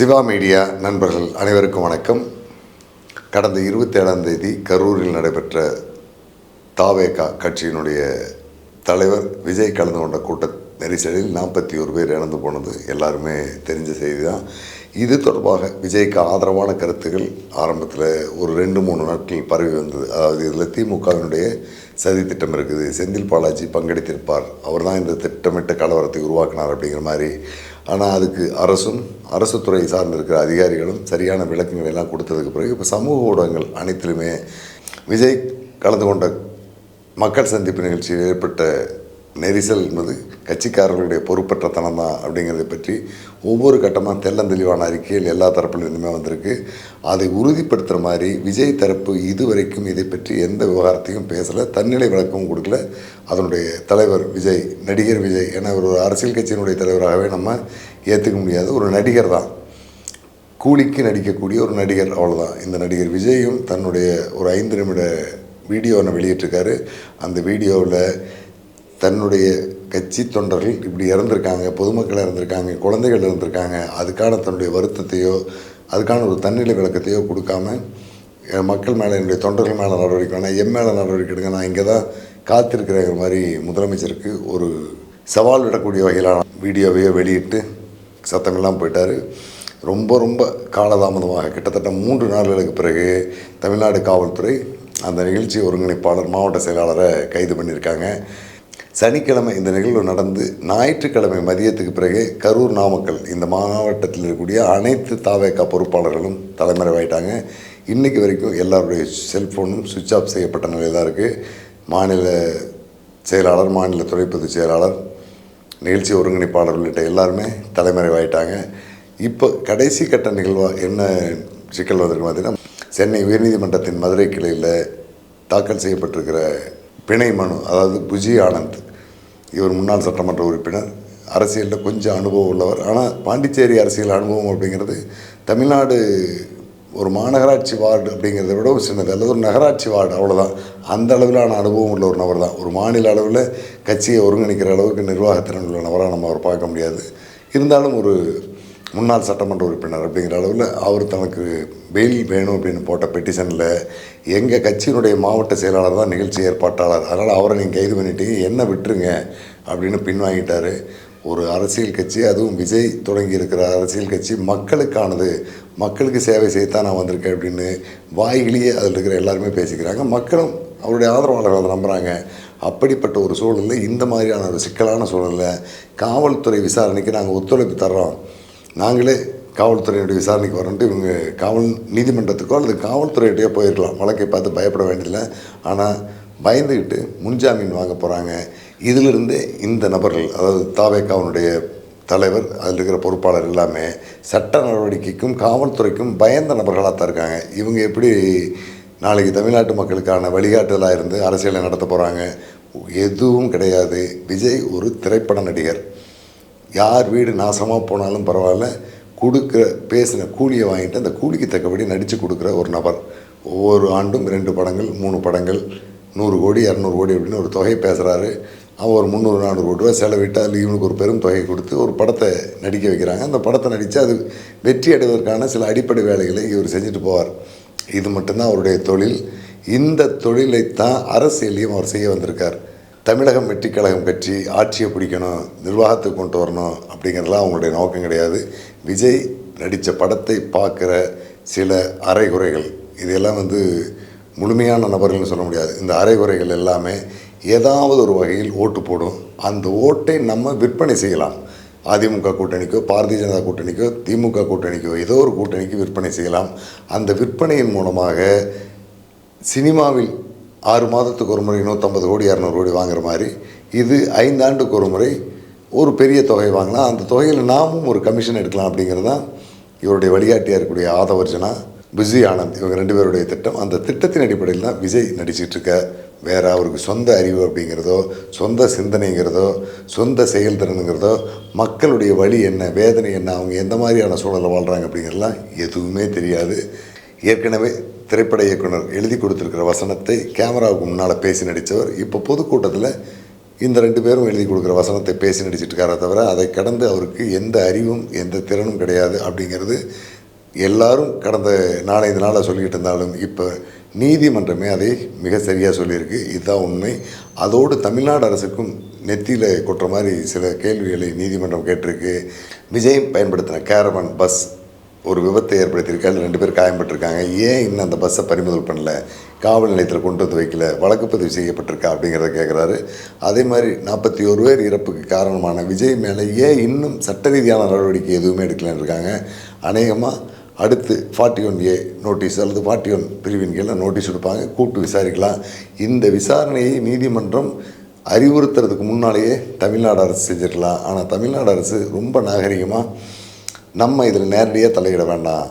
Siva media நண்பர்கள் அனைவருக்கும் வணக்கம். கடந்த இருபத்தேழாம் தேதி கரூரில் நடைபெற்ற தாவேகா கட்சியினுடைய தலைவர் விஜய் கலந்து கொண்ட கூட்ட நெரிசலில் நாற்பத்தி ஒரு பேர் இறந்து போனது எல்லாருமே தெரிஞ்ச செய்தி தான் இது தொடர்பாக விஜய்க்கு ஆதரவான கருத்துக்கள் ஆரம்பத்தில் ஒரு ரெண்டு மூணு நாட்கள் பரவி வந்தது. அதாவது இதில் திமுகவினுடைய சதி திட்டம் இருக்குது. செந்தில் பாலாஜி பங்கெடுத்திருப்பார். அவர் தான் இந்த திட்டமிட்ட கலவரத்தை உருவாக்கினார் அப்படிங்கிற மாதிரி ஆனால் அதுக்கு அரசும் அரசு துறை சார்ந்திருக்கிற அதிகாரிகளும் சரியான விளக்கங்கள் எல்லாம் கொடுத்ததுக்கு பிறகு இப்போ சமூக ஊடகங்கள் அனைத்திலுமே விஜய் கலந்து கொண்ட மக்கள் சந்திப்பு நிகழ்ச்சியில் ஏற்பட்ட நெரிசல் என்பது கட்சிக்காரர்களுடைய பொறுப்பற்றத்தனம் தான் அப்படிங்கிறத பற்றி ஒவ்வொரு கட்டமாக தெள்ளந்தெளிவான அறிக்கையில் எல்லா தரப்பிலிருந்துமே வந்திருக்கு. அதை உறுதிப்படுத்துகிற மாதிரி விஜய் தரப்பு இதுவரைக்கும் இதை பற்றி எந்த விவகாரத்தையும் பேசலை தன்னிலை விளக்கமும் கொடுக்கல. அதனுடைய தலைவர் விஜய் நடிகர் விஜய் ஏன்னா ஒரு அரசியல் கட்சியினுடைய தலைவராகவே நம்ம ஏற்றுக்க முடியாத ஒரு நடிகர் தான். கூலிக்கு நடிக்கக்கூடிய ஒரு நடிகர் அவ்வளோதான் இந்த நடிகர் விஜயும் தன்னுடைய ஒரு ஐந்து நிமிட வீடியோ ஒன்று வெளியிட்டிருக்காரு. அந்த வீடியோவில் தன்னுடைய கட்சி தொண்டர்கள் இப்படி இறந்துருக்காங்க பொதுமக்கள் இறந்துருக்காங்க குழந்தைகள் இறந்துருக்காங்க அதுக்கான தன்னுடைய வருத்தத்தையோ அதுக்கான ஒரு தன்னிலை விளக்கத்தையோ கொடுக்காம மக்கள் மேலே என்னுடைய தொண்டர்கள் மேலே நடவடிக்கை வேணாம் என் மேலே நடவடிக்கை எடுங்க நான் இங்கே தான் காத்திருக்கிறேங்கிற மாதிரி முதலமைச்சருக்கு ஒரு சவால் விடக்கூடிய வகையிலான வீடியோவையோ வெளியிட்டு சத்தமெல்லாம் போயிட்டார். ரொம்ப ரொம்ப காலதாமதமாக கிட்டத்தட்ட மூன்று நாட்களுக்கு பிறகு தமிழ்நாடு காவல்துறை அந்த நிகழ்ச்சி ஒருங்கிணைப்பாளர் மாவட்ட செயலாளரை கைது பண்ணியிருக்காங்க. சனிக்கிழமை இந்த நிகழ்வு நடந்து ஞாயிற்றுக்கிழமை மதியத்துக்கு பிறகு கரூர் நாமக்கல் இந்த மாவட்டத்தில் இருக்கக்கூடிய அனைத்து தாவேக்கா பொறுப்பாளர்களும் தலைமறைவாயிட்டாங்க. இன்றைக்கி வரைக்கும் எல்லாருடைய செல்ஃபோனும் சுவிட்ச் ஆஃப் செய்யப்பட்ட நிலையில் தான் இருக்குது மாநில செயலாளர் மாநில துணை பொதுச் செயலாளர் நிகழ்ச்சி ஒருங்கிணைப்பாளர் உள்ளிட்ட எல்லாருமே தலைமறைவாயிட்டாங்க. இப்போ கடைசி கட்ட நிகழ்வாக என்ன சிக்கல் வந்திருக்கு பார்த்தீங்கன்னா சென்னை உயர்நீதிமன்றத்தின் மதுரை கிளையில் தாக்கல் செய்யப்பட்டிருக்கிற பிணை மனு அதாவது புஜி ஆனந்த். இவர் முன்னாள் சட்டமன்ற உறுப்பினர். அரசியலில் கொஞ்சம் அனுபவம் உள்ளவர். ஆனால் பாண்டிச்சேரி அரசியல் அனுபவம் அப்படிங்கிறது தமிழ்நாடு ஒரு மாநகராட்சி வார்டு அப்படிங்கிறத விட ஒரு சின்னது. அல்லது ஒரு நகராட்சி வார்டு அவ்வளோதான் அந்த அளவிலான அனுபவம் உள்ள ஒரு நபர் தான். ஒரு மாநில அளவில் கட்சியை ஒருங்கிணைக்கிற அளவுக்கு நிர்வாகத்திறன் உள்ள நபராக நம்ம அவர் பார்க்க முடியாது. இருந்தாலும் ஒரு முன்னாள் சட்டமன்ற உறுப்பினர் அப்படிங்கிற அளவில் அவர் தனக்கு பெயில் வேணும் அப்படின்னு போட்ட பெட்டிஷனில் எங்கள் கட்சியினுடைய மாவட்ட செயலாளர் தான் நிகழ்ச்சி ஏற்பாட்டாளர். அதனால் அவரை நீங்கள் கைது பண்ணிட்டீங்க. என்ன விட்டுருங்க அப்படின்னு பின்வாங்கிட்டார். ஒரு அரசியல் கட்சி அதுவும் விஜய் தொடங்கி இருக்கிற அரசியல் கட்சி மக்களுக்கானது. மக்களுக்கு சேவை செய்யத்தான் நான் வந்திருக்கேன் அப்படின்னு வாயிலேயே அதில் இருக்கிற எல்லாருமே பேசிக்கிறாங்க. மக்களும் அவருடைய ஆதரவாளர்கள் அதை நம்புகிறாங்க அப்படிப்பட்ட ஒரு சூழலில் இந்த மாதிரியான ஒரு சிக்கலான சூழலில் காவல்துறை விசாரணைக்கு நாங்கள் ஒத்துழைப்பு தர்றோம். நாங்களே காவல்துறையினுடைய விசாரணைக்கு வரோன்ட்டு இவங்க காவல் நீதிமன்றத்துக்கோ அல்லது காவல்துறையிட்டையோ போயிருக்கலாம். வழக்கை பார்த்து பயப்பட வேண்டியதில்லை. ஆனால் பயந்துக்கிட்டு முன்ஜாமீன் வாங்க போகிறாங்க இதிலிருந்தே இந்த நபர்கள் அதாவது தாவேக்காவனுடைய தலைவர் அதில் இருக்கிற பொறுப்பாளர் எல்லாமே சட்ட நடவடிக்கைக்கும் காவல்துறைக்கும் பயந்த நபர்களாக தான் இருக்காங்க. இவங்க எப்படி நாளைக்கு தமிழ்நாட்டு மக்களுக்கான வழிகாட்டுதலாக இருந்து அரசியலை நடத்த போகிறாங்க எதுவும் கிடையாது. விஜய் ஒரு திரைப்பட நடிகர். யார் வீடு நாசமாக போனாலும் பரவாயில்ல கொடுக்குற பேசின கூலியை வாங்கிட்டு அந்த கூலிக்கு தக்கபடி நடித்து கொடுக்குற ஒரு நபர். ஒவ்வொரு ஆண்டும் ரெண்டு படங்கள் மூணு படங்கள் நூறு கோடி இரநூறு கோடி அப்படின்னு ஒரு தொகை பேசுகிறாரு அவன் ஒரு முந்நூறு நானூறு கோடி ரூபா செலவிட்டு அதில் இவனுக்கு ஒரு பெரும் தொகை கொடுத்து ஒரு படத்தை நடிக்க வைக்கிறாங்க. அந்த படத்தை நடித்து அது வெற்றி அடைவதற்கான சில அடிப்படை வேலைகளை இவர் செஞ்சுட்டு போவார். இது மட்டும்தான் அவருடைய தொழில். இந்த தொழிலைத்தான் அரசியலையும் அவர் செய்ய வந்திருக்கார். தமிழகம் வெற்றி கழகம் கட்சி ஆட்சியை பிடிக்கணும் நிர்வாகத்தை கொண்டு வரணும் அப்படிங்கிறதுலாம் அவங்களுடைய நோக்கம் கிடையாது. விஜய் நடித்த படத்தை பார்க்குற சில அரைகுறைகள் இதெல்லாம் வந்து முழுமையான நபர்கள்னு சொல்ல முடியாது. இந்த அரைகுறைகள் எல்லாமே ஏதாவது ஒரு வகையில் ஓட்டு போடும். அந்த ஓட்டை நம்ம விற்பனை செய்யலாம். அதிமுக கூட்டணிக்கோ பாரதிய ஜனதா கூட்டணிக்கோ திமுக கூட்டணிக்கோ ஏதோ ஒரு கூட்டணிக்கு விற்பனை செய்யலாம். அந்த விற்பனையின் மூலமாக சினிமாவில் ஆறு மாதத்துக்கு ஒரு முறை நூற்றம்பது கோடி இரநூறு கோடி வாங்குற மாதிரி. இது ஐந்தாண்டுக்கு ஒரு முறை ஒரு பெரிய தொகை வாங்கலாம் அந்த தொகையில் நாமும் ஒரு கமிஷன் எடுக்கலாம் அப்படிங்கிறது தான் இவருடைய வழிகாட்டியாக இருக்கக்கூடிய ஆதவர்ஜனா பிஸி ஆனந்த் இவங்க ரெண்டு பேருடைய திட்டம். அந்த திட்டத்தின் அடிப்படையில் தான் விஜய் நடிச்சிட்ருக்க இருக்க. அவருக்கு சொந்த அறிவு அப்படிங்கிறதோ சொந்த சிந்தனைங்கிறதோ சொந்த செயல்திறனுங்கிறதோ மக்களுடைய வழி என்ன வேதனை என்ன அவங்க எந்த மாதிரியான சூழலில் வாழ்கிறாங்க அப்படிங்கிறதுலாம் எதுவுமே தெரியாது. ஏற்கனவே திரைப்பட இயக்குனர் எழுதி கொடுத்துருக்கிற வசனத்தை கேமராவுக்கு முன்னால் பேசி நடித்தவர் இப்போ பொதுக்கூட்டத்தில் இந்த ரெண்டு பேரும் எழுதி கொடுக்குற வசனத்தை பேசி நடிச்சிட்டு இருக்காரே தவிர அதை கடந்து அவருக்கு எந்த அறிவும் எந்த திறனும் கிடையாது அப்படிங்கிறது எல்லாரும் கடந்த நாலஞ்சு நாளாக சொல்லிக்கிட்டு இருந்தாலும் இப்போ நீதிமன்றமே அதை மிக சரியாக சொல்லியிருக்கு. இதுதான் உண்மை. அதோடு தமிழ்நாடு அரசுக்கும் நெத்தியில் கொட்டுற மாதிரி சில கேள்விகளை நீதிமன்றம் கேட்டிருக்கு. விஜய் பயன்படுத்தின கேரவன் பஸ் ஒரு விபத்தை ஏற்படுத்தியிருக்கு அதில் ரெண்டு பேர் காயம்பட்டிருக்காங்க ஏன் இன்னும் அந்த பஸ்ஸை பறிமுதல் பண்ணல? காவல் நிலையத்தில் கொண்டு வந்து வைக்கல. வழக்கு பதிவு செய்யப்பட்டிருக்கா அப்படிங்கிறத கேட்குறாரு அதே மாதிரி நாற்பத்தி ஒரு பேர் இறப்புக்கு காரணமான விஜய் மேலே ஏன் இன்னும் சட்ட ரீதியான நடவடிக்கை எதுவுமே எடுக்கலன்னு இருக்காங்க. அநேகமாக அடுத்து ஃபார்ட்டி ஒன் ஏ நோட்டீஸ் அல்லது ஃபார்ட்டி ஒன் பிரிவின் கீழே நோட்டீஸ் கொடுப்பாங்க. கூப்பிட்டு விசாரிக்கலாம். இந்த விசாரணையை நீதிமன்றம் அறிவுறுத்துறதுக்கு முன்னாலேயே தமிழ்நாடு அரசு செஞ்சிருக்கலாம். ஆனால் தமிழ்நாடு அரசு ரொம்ப நாகரிகமாக நம்ம இதில் நேரடியாக தலையிட வேண்டாம்.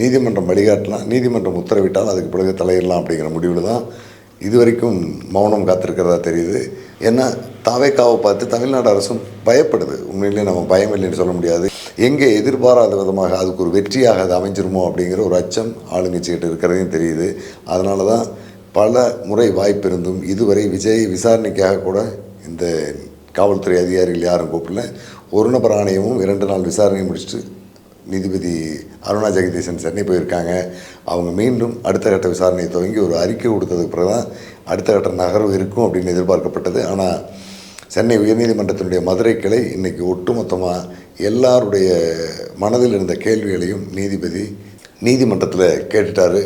நீதிமன்றம் வழிகாட்டலாம் நீதிமன்றம் உத்தரவிட்டால் அதுக்கு பிறகு தலையிடலாம் அப்படிங்கிற முடிவில் தான் இது வரைக்கும் மௌனம் காத்திருக்கிறதா தெரியுது. ஏன்னா தாவேக்காவை பார்த்து தமிழ்நாடு அரசும் பயப்படுது. உண்மையிலேயே நம்ம பயம் இல்லைன்னு சொல்ல முடியாது. எங்கே எதிர்பாராத விதமாக அதுக்கு ஒரு வெற்றியாக அது அமைஞ்சிருமோ அப்படிங்கிற ஒரு அச்சம் ஆளுங்கட்சிகிட்ட இருக்கிறதையும் தெரியுது. அதனால தான் பல முறை வாய்ப்பு இருந்தும் இதுவரை விஜய் விசாரணைக்காக கூட இந்த காவல்துறை அதிகாரிகள் யாரும் கூப்பிடல. ஒரு நபர் ஆணையமும் இரண்டு நாள் விசாரணை முடிச்சுட்டு நீதிபதி அருணா ஜெகதீசன் சென்னை போயிருக்காங்க. அவங்க மீண்டும் அடுத்த கட்ட விசாரணையை துவங்கி ஒரு அறிக்கை கொடுத்ததுக்கு பிறகு தான் அடுத்த கட்ட நகர்வு இருக்கும் அப்படின்னு எதிர்பார்க்கப்பட்டது. ஆனால் சென்னை உயர்நீதிமன்றத்தினுடைய மதுரை கிளை இன்றைக்கி ஒட்டுமொத்தமாக எல்லாருடைய மனதில் இருந்த கேள்விகளையும் நீதிபதி நீதிமன்றத்தில் கேட்டுட்டாரு.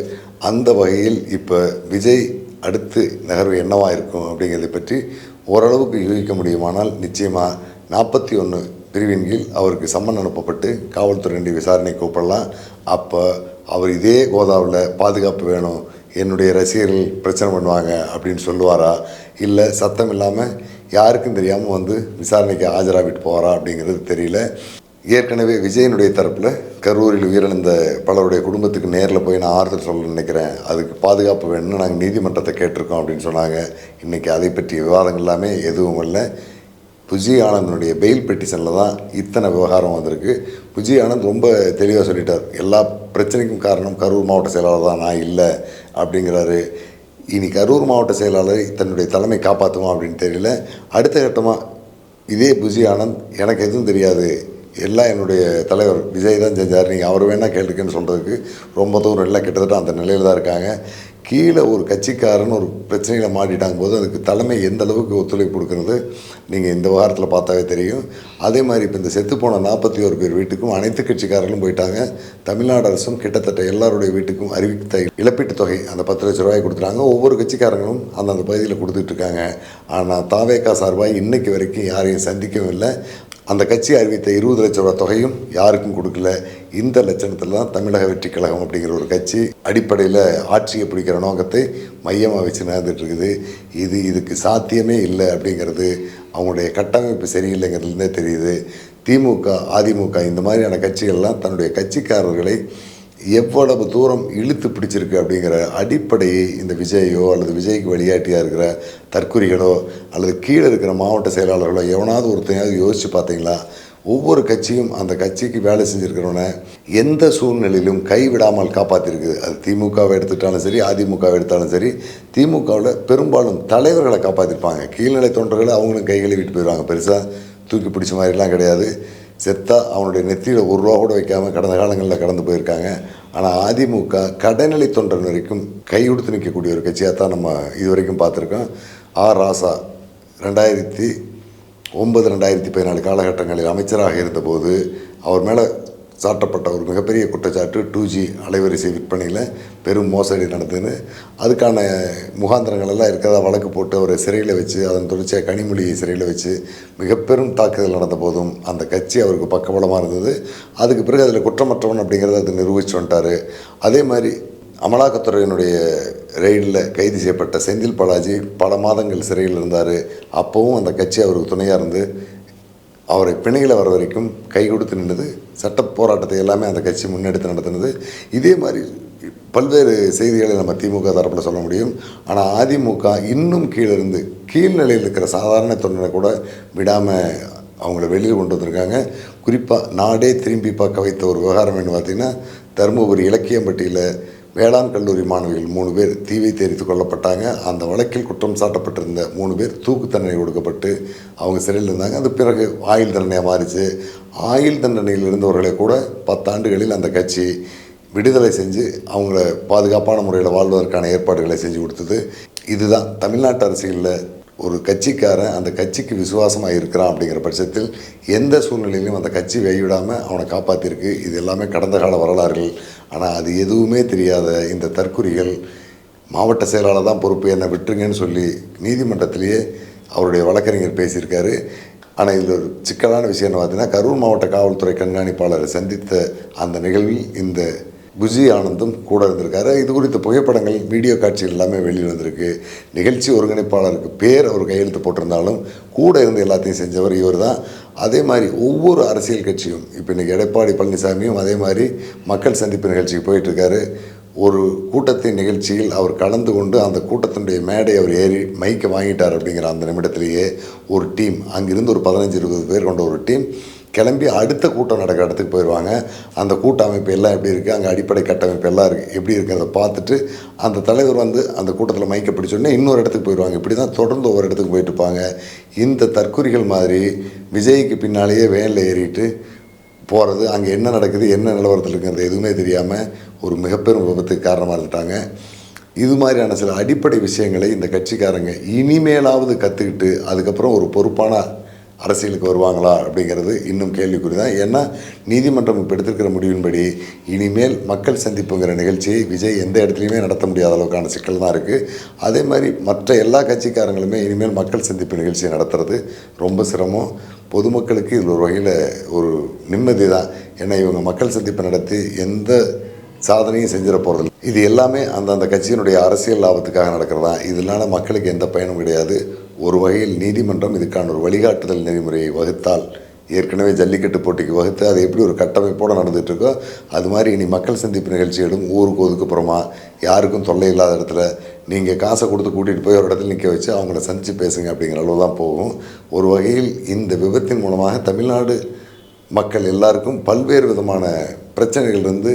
அந்த வகையில் இப்போ விஜய் அடுத்து நகர்வு என்னவாக இருக்கும் அப்படிங்கிறத பற்றி ஓரளவுக்கு யூகிக்க முடியுமானால் நிச்சயமாக நாற்பத்தி ஒன்று பிரிவின் கீழ் அவருக்கு சம்மன் அனுப்பப்பட்டு காவல்துறையினுடைய விசாரணை கூப்பிடலாம். அப்போ அவர் இதே கோதாவில் பாதுகாப்பு வேணும். என்னுடைய ரசிகர்கள் பிரச்சனை பண்ணுவாங்க அப்படின்னு சொல்லுவாரா? இல்லை சத்தம் இல்லாமல் யாருக்கும் தெரியாமல் வந்து விசாரணைக்கு ஆஜராகிட்டு போகிறா அப்படிங்கிறது தெரியல. ஏற்கனவே விஜயனுடைய தரப்பில் கரூரில் உயிரிழந்த பலருடைய குடும்பத்துக்கு நேரில் போய் நான் ஆறுதல் சொல்ல நினைக்கிறேன். அதுக்கு பாதுகாப்பு வேணும்னு நாங்கள் நீதிமன்றத்தை கேட்டிருக்கோம் அப்படின்னு சொன்னாங்க. இன்றைக்கி அதை பற்றிய விவாதங்கள் எல்லாமே எதுவும் இல்லை. புஜி ஆனந்தனுடைய பெயில் பெட்டிஷனில் தான் இத்தனை விவகாரம் வந்திருக்கு. புஜி ஆனந்த் ரொம்ப தெளிவாக சொல்லிட்டார். எல்லா பிரச்சனைக்கும் காரணம் கரூர் மாவட்ட செயலாளர் தான் நான் இல்லை அப்படிங்கிறாரு. இனி கரூர் மாவட்ட செயலாளர் தன்னுடைய தலைமை காப்பாற்றுமா அப்படின்னு தெரியல. அடுத்த கட்டமாக இதே புஜி ஆனந்த் எனக்கு எதுவும் தெரியாது. எல்லாம் என்னுடைய தலைவர் விஜய் தான் செஞ்சார். நீங்கள் அவர் வேணால் கேட்டுருக்கேன்னு சொல்கிறதுக்கு ரொம்ப தூரம் இல்லை. கிட்டத்தட்ட அந்த நிலையில் தான் இருக்காங்க. கீழே ஒரு கட்சிக்காரன் ஒரு பிரச்சனையில் மாட்டிட்டாங்க போது அதுக்கு தலைமை எந்த அளவுக்கு ஒத்துழைப்பு கொடுக்குறது நீங்கள் இந்த வாரத்தில் பார்த்தாவே தெரியும். அதே மாதிரி இப்போ இந்த செத்துப்போன நாற்பத்தி ஒரு பேர் வீட்டுக்கும் அனைத்து கட்சிக்காரர்களும் போயிட்டாங்க. தமிழ்நாடு அரசும் கிட்டத்தட்ட எல்லாருடைய வீட்டுக்கும் அறிவித்த இழப்பீட்டுத் தொகை அந்த பத்து லட்ச ரூபாய் கொடுத்துட்டாங்க. ஒவ்வொரு கட்சிக்காரங்களும் அந்தந்த பகுதியில் கொடுத்துட்ருக்காங்க ஆனால் தாவேக்கா சார்பாக இன்றைக்கு வரைக்கும் யாரையும் சந்திக்கவும் இல்லை. அந்த கட்சி அறிவித்த இருபது லட்ச ரூபா தொகையும் யாருக்கும் கொடுக்கல. இந்த லட்சணத்தில் தான் தமிழக வெற்றி கழகம் அப்படிங்கிற ஒரு கட்சி அடிப்படையில் ஆட்சியை பிடிக்கிற நோக்கத்தை மையமாக வச்சு நடந்துட்டு இருக்குது. இது இதுக்கு சாத்தியமே இல்லை அப்படிங்கிறது அவங்களுடைய கட்டமைப்பு சரியில்லைங்கிறதுலேருந்தே தெரியுது. திமுக அதிமுக இந்த மாதிரியான கட்சிகள்லாம் தன்னுடைய கட்சிக்காரர்களை எவ்வளவு தூரம் இழுத்து பிடிச்சிருக்கு அப்படிங்கிற அடிப்படையை இந்த விஜயோ அல்லது விஜய்க்கு வழிகாட்டியாக இருக்கிற தற்குறிகளோ அல்லது கீழே இருக்கிற மாவட்ட செயலாளர்களோ எவனாவது ஒருத்தனையாவது யோசித்து பார்த்தீங்களா? ஒவ்வொரு கட்சியும் அந்த கட்சிக்கு வேலை செஞ்சுருக்கிறவனை எந்த சூழ்நிலையிலும் கைவிடாமல் காப்பாற்றிருக்குது அது திமுகவை எடுத்துட்டாலும் சரி அதிமுகவை எடுத்தாலும் சரி திமுகவில் பெரும்பாலும் தலைவர்களை காப்பாற்றிருப்பாங்க கீழ்நிலை தொண்டர்களை அவங்களும் கைகளை விட்டு போயிடுவாங்க. பெருசாக தூக்கி பிடிச்ச மாதிரிலாம் கிடையாது. செத்தா அவனுடைய நெத்தியில் ஒரு ரூபா கூட வைக்காமல் கடந்த காலங்களில் கடந்து போயிருக்காங்க. ஆனால் அதிமுக கடைநிலை தொண்டன் வரைக்கும் கை கொடுத்து நிற்கக்கூடிய ஒரு கட்சியாக தான் நம்ம இது வரைக்கும் பார்த்துருக்கோம். ஆர் ராசா ரெண்டாயிரத்தி ஒன்பது ரெண்டாயிரத்தி பதினாலு காலகட்டங்களில் அமைச்சராக இருந்தபோது அவர் மேலே சாட்டப்பட்ட ஒரு மிகப்பெரிய குற்றச்சாட்டு டூ ஜி அலைவரிசை விற்பனையில் பெரும் மோசடி நடந்ததுன்னு அதுக்கான முகாந்திரங்கள் எல்லாம் இருக்கிறதா வழக்கு போட்டு அவரை சிறையில் வச்சு அதன் தொடர்ச்சியாக கனிமொழியை சிறையில் வச்சு மிக பெரும் தாக்குதல் நடந்த போதும் அந்த கட்சி அவருக்கு பக்கபலமாக இருந்தது. அதுக்கு பிறகு அதில் குற்றமற்றவன் அப்படிங்கிறத அது நிரூபிச்சு வந்துட்டார். அதே மாதிரி அமலாக்கத்துறையினுடைய ரெய்டில் கைது செய்யப்பட்ட செந்தில் பாலாஜி பல மாதங்கள் சிறையில் இருந்தார். அப்போவும் அந்த கட்சி அவருக்கு துணையாக இருந்து அவரை பிணையில் வர வரைக்கும் கை கொடுத்து நின்றது சட்ட போராட்டத்தை எல்லாமே அந்த கட்சி முன்னெடுத்து நடத்தினது. இதே மாதிரி பல்வேறு செய்திகளை நம்ம திமுக தரப்பில் சொல்ல முடியும். ஆனால் அதிமுக இன்னும் கீழே இருந்து கீழ்நிலையில் இருக்கிற சாதாரண தொண்டனை கூட விடாமல் அவங்கள வெளியில் கொண்டு வந்திருக்காங்க. குறிப்பாக நாடே திரும்பி பார்க்க வைத்த ஒரு விவகாரம் என்ன பார்த்தீங்கன்னா தருமபுரி இலக்கியம்பட்டியில் வேளாண் கல்லூரி மாணவிகள் மூணு பேர் தீ வைத்து எரித்து கொல்லப்பட்டாங்க அந்த வழக்கில் குற்றம் சாட்டப்பட்டிருந்த மூணு பேர் தூக்கு தண்டனை கொடுக்கப்பட்டு அவங்க சிறையில் இருந்தாங்க. அது பிறகு ஆயுள் தண்டனையாக மாறிச்சு. ஆயுள் தண்டனையில் இருந்தவர்களை கூட பத்தாண்டுகளில் அந்த கட்சி விடுதலை செஞ்சு அவங்கள பாதுகாப்பான முறையில் வாழ்வதற்கான ஏற்பாடுகளை செஞ்சு கொடுத்தது. இதுதான் தமிழ்நாட்டு அரசியலில் ஒரு கட்சிக்காரன் அந்த கட்சிக்கு விசுவாசமாக இருக்கிறான் அப்படிங்கிற பட்சத்தில் எந்த சூழ்நிலையிலும் அந்த கட்சி கைவிடாமல் அவனை காப்பாற்றிருக்கு இது எல்லாமே கடந்த கால வரலாறுகள். ஆனால் அது எதுவுமே தெரியாத இந்த தற்குறிகள் மாவட்ட செயலாளர் தான் பொறுப்பு என்னை விட்டுருங்கன்னு சொல்லி நீதிமன்றத்திலேயே அவருடைய வழக்கறிஞர் பேசியிருக்காரு. ஆனால் இதில் ஒரு சிக்கலான விஷயம் என்ன பார்த்தீங்கன்னா கரூர் மாவட்ட காவல்துறை கண்காணிப்பாளரை சந்தித்த அந்த நிகழ்வில் இந்த குஜி ஆனந்தும் கூட இருந்திருக்காரு. இது குறித்த புகைப்படங்கள் வீடியோ காட்சிகள் எல்லாமே வெளியில் வந்திருக்கு. நிகழ்ச்சி ஒருங்கிணைப்பாளருக்கு பேர் அவர் கையெழுத்து போட்டிருந்தாலும் கூட இருந்து எல்லாத்தையும் செஞ்சவர் இவர் தான் அதே மாதிரி ஒவ்வொரு அரசியல் கட்சியும் இப்போ இன்றைக்கி எடப்பாடி பழனிசாமியும் அதே மாதிரி மக்கள் சந்திப்பு நிகழ்ச்சிக்கு போயிட்டுருக்காரு. ஒரு கூட்டத்தின் நிகழ்ச்சியில் அவர் கலந்து கொண்டு அந்த கூட்டத்தினுடைய மேடை அவர் ஏறி மைக்கை வாங்கிட்டார் அப்படிங்கிற அந்த நிமிடத்திலேயே ஒரு டீம் அங்கிருந்து ஒரு பதினஞ்சு இருபது பேர் கொண்ட ஒரு டீம் கிளம்பி அடுத்த கூட்டம் நடக்கிற இடத்துக்கு போயிடுவாங்க அந்த கூட்ட அமைப்பு எல்லாம் எப்படி இருக்குது அங்கே அடிப்படை கட்டமைப்பு எல்லாம் இருக்குது எப்படி இருக்கிறத பார்த்துட்டு அந்த தலைவர் வந்து அந்த கூட்டத்தில் மைக்க பிடிச்சோடனே இன்னொரு இடத்துக்கு போயிடுவாங்க இப்படி தான் தொடர்ந்து ஒவ்வொரு இடத்துக்கு போயிட்டு இருப்பாங்க. இந்த தற்குறிகள் மாதிரி விஜய்க்கு பின்னாலேயே வேனில் ஏறிட்டு போகிறது அங்கே என்ன நடக்குது என்ன நிலவரத்தில் இருக்கிறது எதுவுமே தெரியாமல் ஒரு மிகப்பெரும் விபத்துக்கு காரணமாக இருந்துட்டாங்க. இது மாதிரியான சில அடிப்படை விஷயங்களை இந்த கட்சிக்காரங்க இனிமேலாவது கற்றுக்கிட்டு அதுக்கப்புறம் ஒரு பொறுப்பான அரசியலுக்கு வருவாங்களா அப்படிங்கிறது இன்னும் கேள்விக்குறி தான் ஏன்னா நீதிமன்றம் இப்போ எடுத்திருக்கிற முடிவின்படி இனிமேல் மக்கள் சந்திப்புங்கிற நிகழ்ச்சியை விஜய் எந்த இடத்துலையுமே நடத்த முடியாத அளவுக்கான சிக்கல் தான் இருக்குது அதே மாதிரி மற்ற எல்லா கட்சிக்காரங்களுமே இனிமேல் மக்கள் சந்திப்பு நிகழ்ச்சியை நடத்துறது ரொம்ப சிரமம். பொதுமக்களுக்கு இதில் ஒரு வகையில் ஒரு நிம்மதி தான் ஏன்னா இவங்க மக்கள் சந்திப்பை நடத்தி எந்த சாதனையும் செஞ்சிட போகிறது இது எல்லாமே அந்தந்த கட்சியினுடைய அரசியல் லாபத்துக்காக நடக்கிறதா? இதனால மக்களுக்கு எந்த பயனும் கிடையாது. ஒரு வகையில் நீதிமன்றம் இதுக்கான ஒரு வழிகாட்டுதல் நெறிமுறையை வகுத்தால் ஏற்கனவே ஜல்லிக்கட்டு போட்டிக்கு வகுத்து அது எப்படி ஒரு கட்டமைப்போடு நடந்துகிட்ருக்கோ இருக்கோ அது மாதிரி இனி மக்கள் சந்திப்பு நிகழ்ச்சிகளும் ஊருக்கு ஒதுக்குப்புறமா யாருக்கும் தொல்லை இல்லாத இடத்துல நீங்கள் காசை கொடுத்து கூட்டிகிட்டு போய் ஒரு இடத்துல நிற்க வச்சு அவங்கள சந்தித்து பேசுங்க அப்படிங்கிற அளவு தான் போகும். ஒரு வகையில் இந்த விபத்தின் மூலமாக தமிழ்நாடு மக்கள் எல்லாருக்கும் பல்வேறு விதமான பிரச்சனைகள்லேருந்து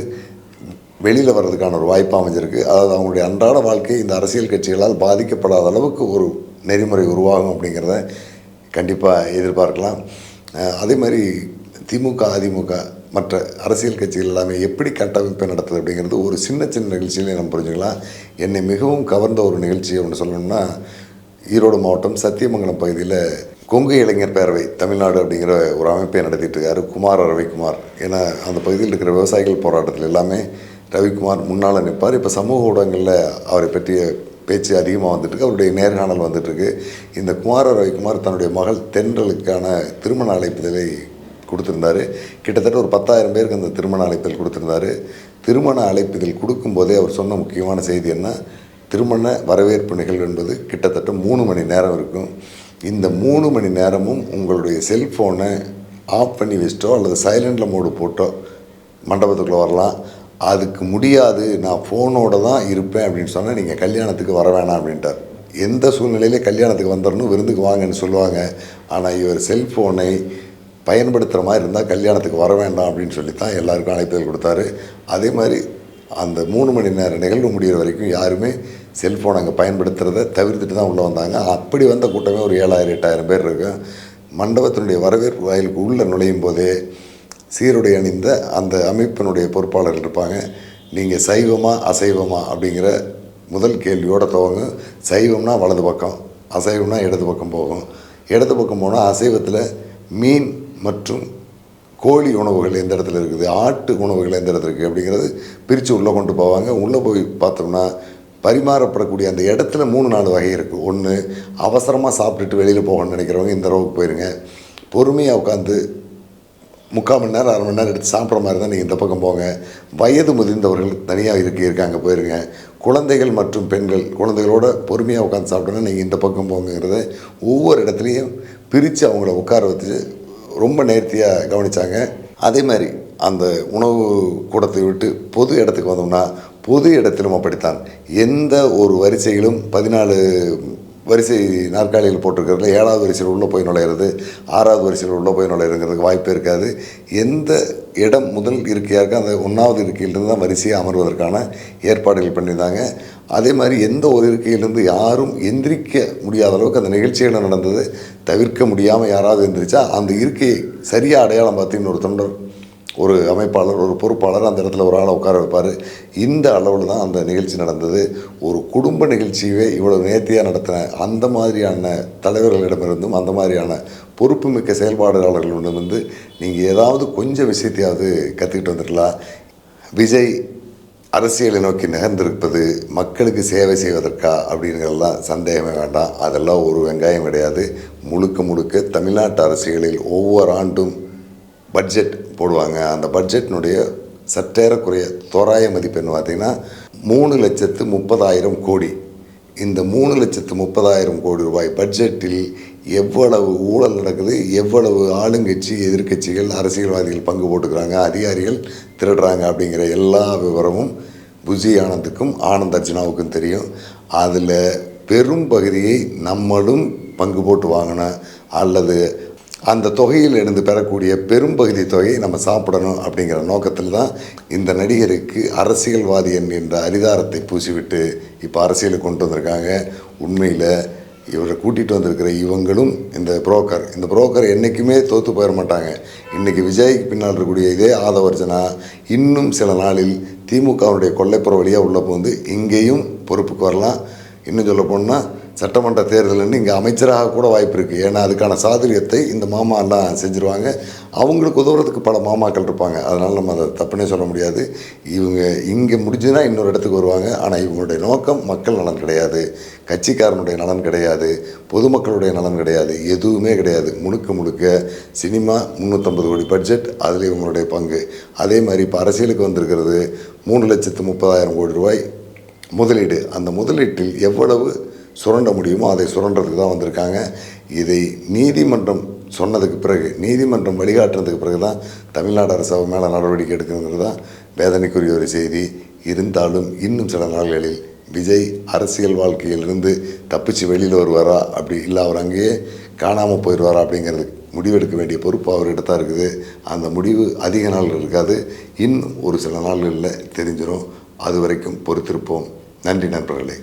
வெளியில் வர்றதுக்கான ஒரு வாய்ப்பு அமைஞ்சிருக்கு. அதாவது அவங்களுடைய அன்றாட வாழ்க்கை இந்த அரசியல் கட்சிகளால் பாதிக்கப்படாத அளவுக்கு ஒரு நெறிமுறை உருவாகும் அப்படிங்கிறத கண்டிப்பாக எதிர்பார்க்கலாம். அதே மாதிரி திமுக அதிமுக மற்ற அரசியல் கட்சிகள் எல்லாமே எப்படி கட்டமைப்பை நடத்துது அப்படிங்கிறது ஒரு சின்ன சின்ன நிகழ்ச்சியிலே நம்ம புரிஞ்சுக்கலாம். என்னை மிகவும் கவர்ந்த ஒரு நிகழ்ச்சி ஒன்று சொல்லணும்னா ஈரோடு மாவட்டம் சத்தியமங்கலம் பகுதியில் கொங்கு இளைஞர் பேரவை தமிழ்நாடு அப்படிங்கிற ஒரு அமைப்பை நடத்திட்டு இருக்காரு குமார் ரவிக்குமார். ஏன்னா அந்த பகுதியில் இருக்கிற விவசாயிகள் போராட்டத்தில் எல்லாமே ரவிக்குமார் முன்னால் நிற்பார். இப்போ சமூக ஊடகங்களில் அவரை பற்றிய பேச்சு அதிகமாக வந்துட்டுருக்கு அவருடைய நேர்காணல் வந்துட்டுருக்கு இந்த குமார ரவிக்குமார் தன்னுடைய மகள் தென்றலுக்கான திருமண அழைப்புதலை கொடுத்துருந்தாரு. கிட்டத்தட்ட ஒரு பத்தாயிரம் பேருக்கு அந்த திருமண அழைப்பில் கொடுத்துருந்தாரு. திருமண அழைப்பிதழ் கொடுக்கும்போதே அவர் சொன்ன முக்கியமான செய்தி என்ன? திருமண வரவேற்பு நிகழ்வு என்பது கிட்டத்தட்ட மூணு மணி நேரம் இருக்கும். இந்த மூணு மணி நேரமும் உங்களுடைய செல்ஃபோனை ஆஃப் பண்ணி வச்சிட்டோ அல்லது சைலண்டில் மோடு போட்டோ மண்டபத்துக்குள்ளே வரலாம். அதுக்கு முடியாது நான் ஃபோனோட தான் இருப்பேன் அப்படின்னு சொன்னால் நீங்கள் கல்யாணத்துக்கு வர வேணாம் அப்படின்ட்டார். எந்த சூழ்நிலையிலே கல்யாணத்துக்கு வந்துடணும் விருந்துக்கு வாங்கன்னு சொல்லுவாங்க. ஆனால் இவர் செல்ஃபோனை பயன்படுத்துகிற மாதிரி இருந்தால் கல்யாணத்துக்கு வர வேண்டாம் அப்படின்னு சொல்லி தான் எல்லாருக்கும் அழைப்புதல் கொடுத்தாரு. அதே மாதிரி அந்த மூணு மணி நேர நிகழ்வு முடிகிற வரைக்கும் யாருமே செல்ஃபோன் அங்கே பயன்படுத்துகிறத தவிர்த்துட்டு தான் உள்ளே வந்தாங்க. அப்படி வந்த கூட்டமே ஒரு ஏழாயிரம் எட்டாயிரம் பேர் இருக்கும் மண்டபத்தினுடைய வரவேற்பு வாயிலுக்கு உள்ளே நுழையும் போதே சீருடை அணிந்த அந்த அமைப்பினுடைய பொறுப்பாளர்கள் இருப்பாங்க. நீங்கள் சைவமா அசைவமா அப்படிங்கிற முதல் கேள்வியோட துவங்கும். சைவம்னா வலது பக்கம் அசைவம்னா இடது பக்கம் போகும். இடது பக்கம் போனால் அசைவத்தில் மீன் மற்றும் கோழி உணவுகள் எந்த இடத்துல இருக்குது ஆட்டு உணவுகள் எந்த இடத்துல இருக்குது அப்படிங்கிறது பிரித்து உள்ளே கொண்டு போவாங்க. உள்ளே போய் பார்த்தோம்னா பரிமாறப்படக்கூடிய அந்த இடத்துல மூணு நாலு வகை இருக்குது ஒன்று அவசரமாக சாப்பிட்டுட்டு வெளியில் போகணும்னு நினைக்கிறவங்க இந்த ரோவுக்கு போயிருங்க. பொறுமையாக உட்காந்து முக்கால் மணி நேரம் அரை மணி நேரம் எடுத்து சாப்பிட்ற மாதிரி தான் நீங்கள் இந்த பக்கம் போங்க. வயது முதிர்ந்தவர்கள் தனியாக இருக்க இருக்காங்க போயிருங்க. குழந்தைகள் மற்றும் பெண்கள் குழந்தைகளோட பொறுமையாக உட்காந்து சாப்பிட்டோன்னா நீங்கள் இந்த பக்கம் போங்கிறத ஒவ்வொரு இடத்துலையும் பிரித்து அவங்கள உட்கார வச்சு ரொம்ப நேர்த்தியாக கவனித்தாங்க அதே மாதிரி அந்த உணவு கூடத்தை விட்டு பொது இடத்துக்கு வந்தோம்னா பொது இடத்திலும் அப்படித்தான். எந்த ஒரு வரிசையிலும் பதினாலு வரிசை நாற்காலியில் போட்டிருக்கிறதுல ஏழாவது வரிசையில் உள்ளே போய் நுழையிறது ஆறாவது வரிசையில் உள்ளே போய் நுழையிறதுக்கு வாய்ப்பே இருக்காது. எந்த இடம் முதல் இருக்கையாக இருக்கோ அந்த ஒன்றாவது இருக்கையிலிருந்து தான் வரிசையாக அமர்வதற்கான ஏற்பாடுகள் பண்ணியிருந்தாங்க. அதே மாதிரி எந்த ஒரு இருக்கையிலிருந்து யாரும் எந்திரிக்க முடியாத அளவுக்கு அந்த நிகழ்ச்சிகள் நடந்தது. தவிர்க்க முடியாமல் யாராவது எந்திரிச்சா அந்த இருக்கையை சரியாக அடையாளம் பார்த்து இன்னொரு தொண்டர் ஒரு அமைப்பாளர் ஒரு பொறுப்பாளர் அந்த இடத்துல ஒரு ஆளை உட்கார வைப்பார். இந்த அளவில் தான் அந்த நிகழ்ச்சி நடந்தது. ஒரு குடும்ப நிகழ்ச்சியவே இவ்வளோ நேர்த்தியாக நடத்தின அந்த மாதிரியான தலைவர்களிடமிருந்தும் அந்த மாதிரியான பொறுப்புமிக்க செயல்பாடுகளிடம் வந்து நீங்கள் ஏதாவது கொஞ்சம் விஷயத்தையாவது கற்றுக்கிட்டு வந்துருக்கலாம் விஜய் அரசியலை நோக்கி நகர்ந்திருப்பது மக்களுக்கு சேவை செய்வதற்கா அப்படிங்கிறதெல்லாம் சந்தேகமே வேண்டாம். அதெல்லாம் ஒரு வெங்காயம் கிடையாது. முழுக்க முழுக்க தமிழ்நாட்டு அரசியலில் ஒவ்வொரு ஆண்டும் பட்ஜெட் போடுவாங்க. அந்த பட்ஜெட்டினுடைய சற்றேறக்குறைய தோராய மதிப்பெண் பார்த்தீங்கன்னா மூணு லட்சத்து முப்பதாயிரம் கோடி. இந்த மூணு லட்சத்து முப்பதாயிரம் கோடி ரூபாய் பட்ஜெட்டில் எவ்வளவு ஊழல் நடக்குது எவ்வளவு ஆளுங்கட்சி எதிர்க்கட்சிகள் அரசியல்வாதிகள் பங்கு போட்டுக்கிறாங்க அதிகாரிகள் திருடுறாங்க அப்படிங்கிற எல்லா விவரமும் புஜி ஆனந்துக்கும் ஆனந்த் அர்ஜுனாவுக்கும் தெரியும். அதில் பெரும் பகுதியை நம்மளும் பங்கு போட்டு வாங்கின அல்லது அந்த தொகையில் இருந்து பெறக்கூடிய பெரும்பகுதி தொகையை நம்ம சாப்பிடணும் அப்படிங்கிற நோக்கத்தில் தான் இந்த நடிகருக்கு அரசியல்வாதி என்கின்ற அதிகாரத்தை பூசிவிட்டு இப்போ அரசியலுக்கு கொண்டு வந்திருக்காங்க. உண்மையில் இவரை கூட்டிகிட்டு வந்திருக்கிற இவங்களும் இந்த புரோக்கர். இந்த புரோக்கர் என்றைக்குமே தோற்று போயிட மாட்டாங்க. இன்றைக்கி விஜய்க்கு பின்னால் இருக்கக்கூடிய இதே ஆதவர்ஜனா இன்னும் சில நாளில் திமுகவுடைய கொல்லைப்புற வழியாக உள்ளே போந்து இங்கேயும் பொறுப்புக்கு வரலாம். இன்னும் சொல்ல போனால் சட்டமன்ற தேர்தல்னு இங்கே அமைச்சராக கூட வாய்ப்பு இருக்குது ஏன்னா அதுக்கான சாதுரியத்தை இந்த மாமா செஞ்சுருவாங்க. அவங்களுக்கு உதவுறதுக்கு பல மாமாக்கள் இருப்பாங்க. அதனால் நம்ம அதை தப்புனே சொல்ல முடியாது. இவங்க இங்கே முடிஞ்சுன்னா இன்னொரு இடத்துக்கு வருவாங்க. ஆனால் இவங்களுடைய நோக்கம் மக்கள் நலன் கிடையாது. கட்சிக்காரனுடைய நலன் கிடையாது. பொதுமக்களுடைய நலன் கிடையாது. எதுவுமே கிடையாது. முழுக்க முழுக்க சினிமா முந்நூற்றம்பது கோடி பட்ஜெட் அதில் இவங்களுடைய பங்கு. அதே மாதிரி இப்போ அரசியலுக்கு வந்திருக்கிறது மூணு லட்சத்து முப்பதாயிரம் கோடி ரூபாய் முதலீடு. அந்த முதலீட்டில் எவ்வளவு சுரண்ட முடியுமோ அதை சுரண்டுறதுக்கு தான் வந்திருக்காங்க. இதை நீதிமன்றம் சொன்னதுக்கு பிறகு நீதிமன்றம் வழிகாட்டுறதுக்கு பிறகு தான் தமிழ்நாடு அரசு மேலே நடவடிக்கை எடுக்கணுங்கிறது தான் வேதனைக்குரிய ஒரு செய்தி. இருந்தாலும் இன்னும் சில நாள்களில் விஜய் அரசியல் வாழ்க்கையிலிருந்து தப்பிச்சு வெளியில் வருவாரா? அப்படி இல்லை அவர் அங்கேயே காணாமல் போயிடுவாரா அப்படிங்கிறது முடிவெடுக்க வேண்டிய பொறுப்பு அவர்கிட்ட தான் இருக்குது. அந்த முடிவு அதிக நாள் இருக்காது. இன்னும் ஒரு சில நாள்களில் தெரிஞ்சிடும் அது வரைக்கும் பொறுத்திருப்போம். நன்றி நண்பர்களே.